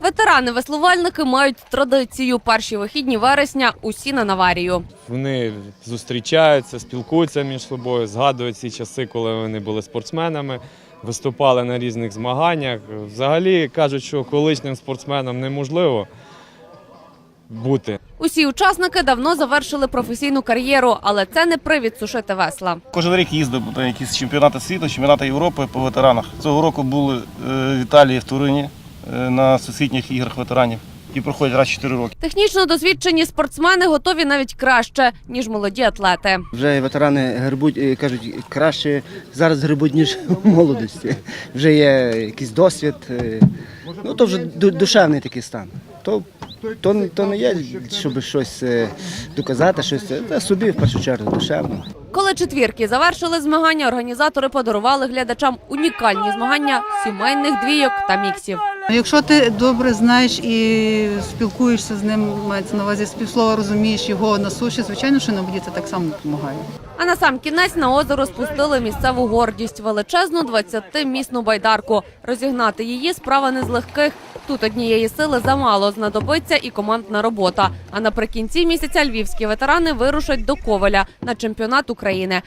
Ветерани-веслувальники мають традицію перші вихідні вересня усі на Наварію. Вони зустрічаються, спілкуються між собою, згадують ці часи, коли вони були спортсменами, виступали на різних змаганнях. Взагалі кажуть, що колишнім спортсменам неможливо бути. Усі учасники давно завершили професійну кар'єру, але це не привід сушити весла. Кожен рік їздив на якісь чемпіонати світу, чемпіонати Європи по ветеранах. Цього року були е, в Італії в Турині на всесвітніх іграх ветеранів, які проходять раз в 4 роки. Технічно досвідчені спортсмени готові навіть краще ніж молоді атлети. Вже ветерани грибуть, е, кажуть, краще зараз грибуть, ніж в молодості. Вже є якийсь досвід. е, Ну, то вже душевний такий стан. То, то, то не є, щоб щось е, доказати, щось це собі в першу чергу душевно. Коли четвірки завершили змагання, організатори подарували глядачам унікальні змагання сімейних двійок та міксів. Ну, Якщо ти добре знаєш і спілкуєшся з ним, мається на увазі співслова, розумієш його на суші, звичайно, що на це так само допомагає. А на сам кінець на озеро спустили місцеву гордість величезну 20-місну байдарку. Розігнати її справа не з легких. Тут однієї сили замало знадобиться і командна робота. А наприкінці місяця львівські ветерани вирушать до Ковеля на чемпіонат України.